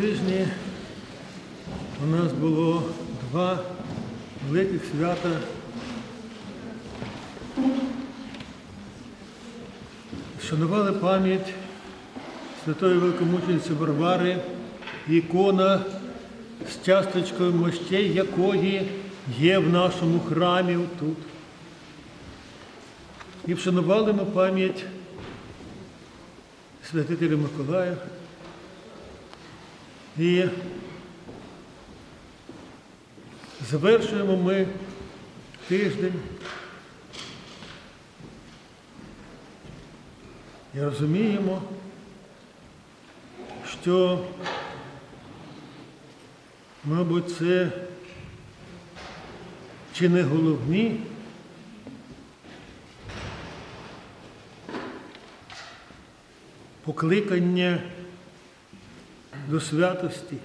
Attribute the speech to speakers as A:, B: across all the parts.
A: тижні у нас було два великих свята. Шанували пам'ять святої великомучениці Варвари, ікона з часточкою мощей, якої є в нашому храмі тут. І вшанували ми пам'ять святителя Миколая. І завершуємо ми тиждень. І розуміємо, що, мабуть, це чи не головні покликання до святості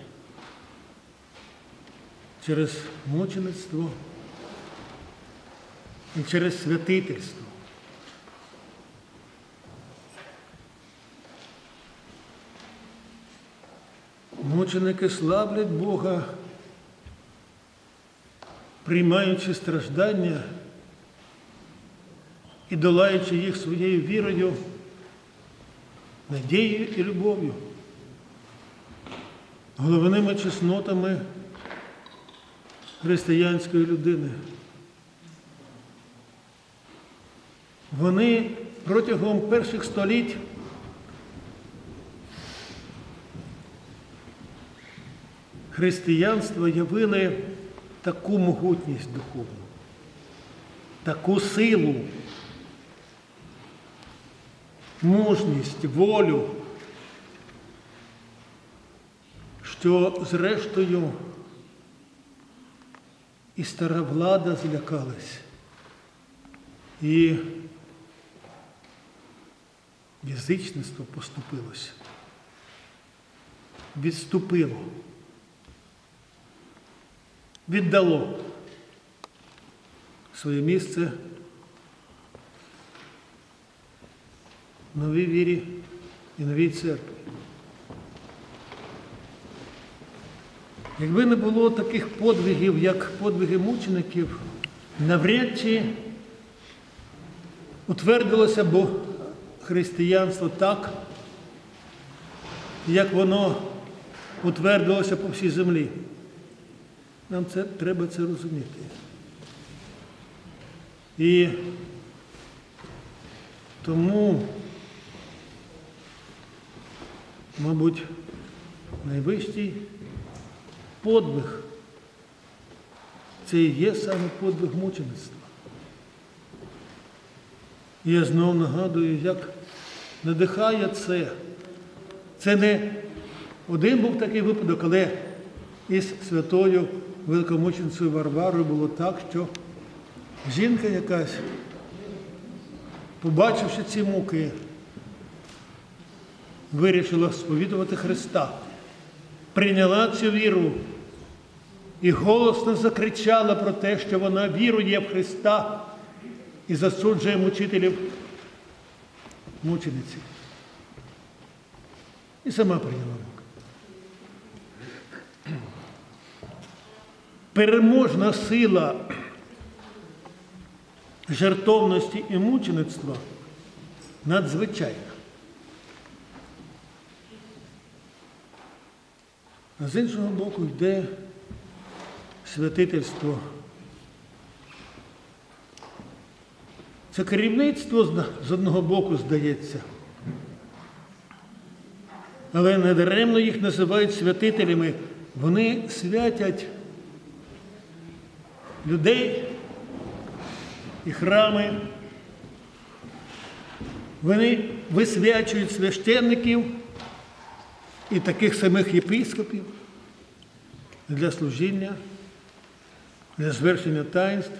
A: через мучеництво і через святительство. Мученики славлять Бога, приймаючи страждання і долаючи їх своєю вірою, надією і любов'ю, головними чеснотами християнської людини. Вони протягом перших століть християнства явили таку могутність духовну, таку силу, мужність, волю, що зрештою і стара влада злякалась, і язичництво поступилося, відступило. Віддало своє місце новій вірі і новій церкві. Якби не було таких подвигів, як подвиги мучеників, навряд чи утвердилося б християнство так, як воно утвердилося по всій землі. Нам це треба це розуміти. І тому, мабуть, найвищий подвиг це і є саме подвиг мучеництва. І я знову нагадую, як надихає це. Це не один був такий випадок, але із святою великомученицею Варварою було так, що жінка якась, побачивши ці муки, вирішила сповідувати Христа, прийняла цю віру і голосно закричала про те, що вона вірує в Христа і засуджує мучителів мучениці. І сама прийняла муки. переможна сила жертовності і мучеництва надзвичайна. А з іншого боку йде святительство. Це керівництво з одного боку здається. Але недаремно їх називають святителями. Вони святять людей і храми. Вони висвячують священників і таких самих єпископів для служіння, для звершення таїнств,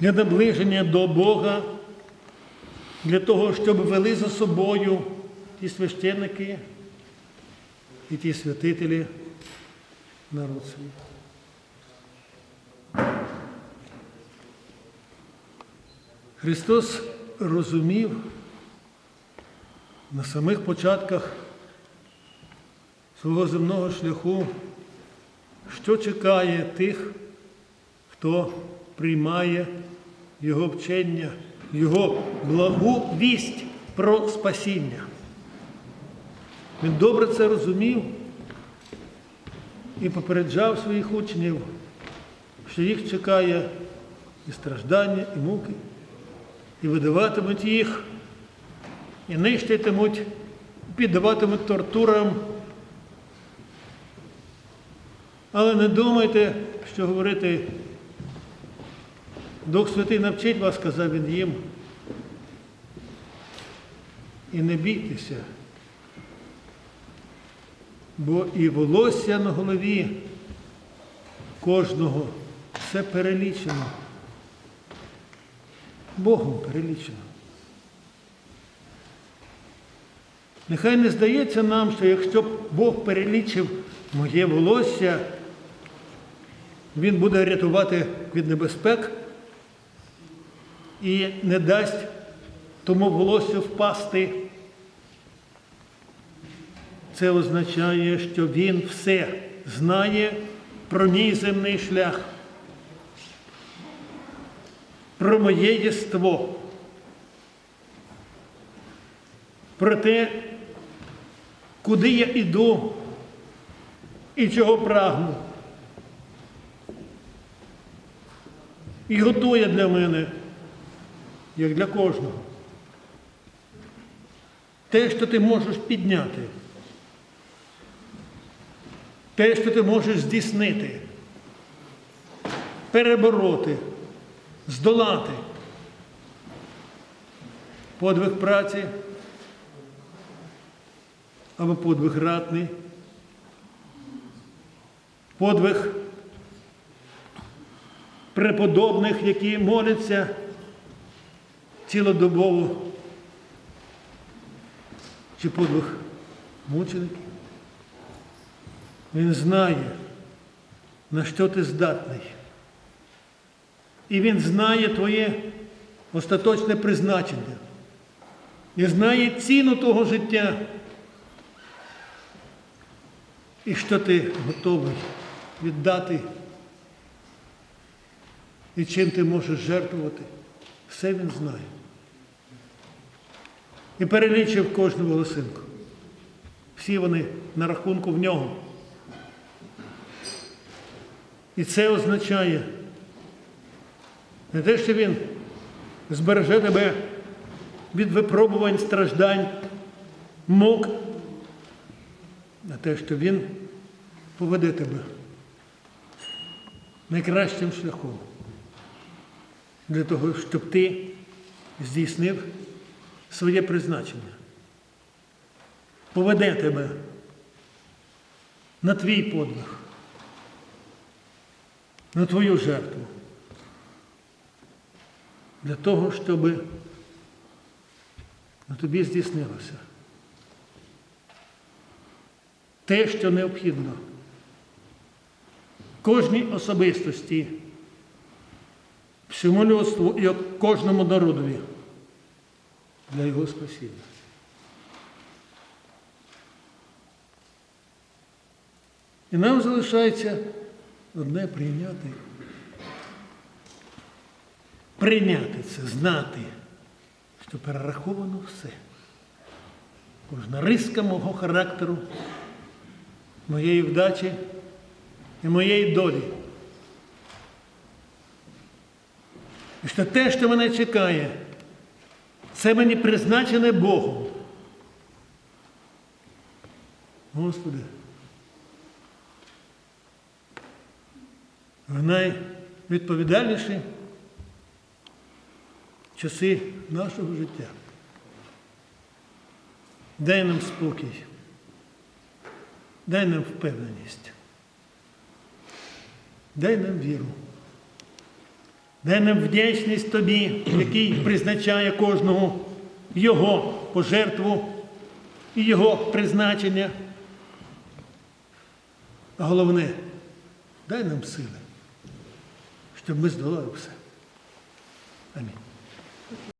A: для наближення до Бога, для того, щоб вели за собою ті священники і ті святителі народ свій. Христос розумів на самих початках свого земного шляху, що чекає тих, хто приймає Його вчення, Його благу вість про спасіння. Він добре це розумів і попереджав своїх учнів, що їх чекає і страждання, і муки, і видаватимуть їх, і нищитимуть, піддаватимуть тортурам. Але не думайте, що говорити, Дух Святий навчить вас, сказав він їм. І не бійтеся, бо і волосся на голові кожного все перелічено. Богом перелічено. Нехай не здається нам, що якщо б Бог перелічив моє волосся, Він буде рятувати від небезпек і не дасть тому волосся впасти. Це означає, що Він все знає про мій земний шлях, про моє єство, про те, куди я іду і чого прагну. І готує для мене, як для кожного. Те, що ти можеш підняти, те, що ти можеш здійснити, перебороти, здолати. Подвиг праці. Або подвиг ратний, подвиг преподобних, які моляться цілодобово, чи подвиг мучеників. Він знає, на що ти здатний. І він знає твоє остаточне призначення. І знає ціну того життя. І що ти готовий віддати, і чим ти можеш жертвувати, все він знає. І перелічив кожну волосинку. Всі вони на рахунку в нього. І це означає не те, що він збереже тебе від випробувань, страждань, мук, а те, що він поведе тебе найкращим шляхом для того, щоб ти здійснив своє призначення. Поведе тебе на твій подвиг, на твою жертву. Для того, щоб на тобі здійснилося те, що необхідно кожній особистості, всьому людству і кожному народові для його спасіння. І нам залишається одне прийняти. Прийняти це, знати, що перераховано все. Кожна риска мого характеру, моєї вдачі і моєї долі. І що те, що мене чекає, це мені призначене Богом. Господи. В найвідповідальніші часи нашого життя. Дай нам спокій, дай нам впевненість, дай нам віру, нам вдячність Тобі, який призначає кожного Його пожертву і Його призначення. А головне, дай нам сили, щоб ми здолали все. Амінь.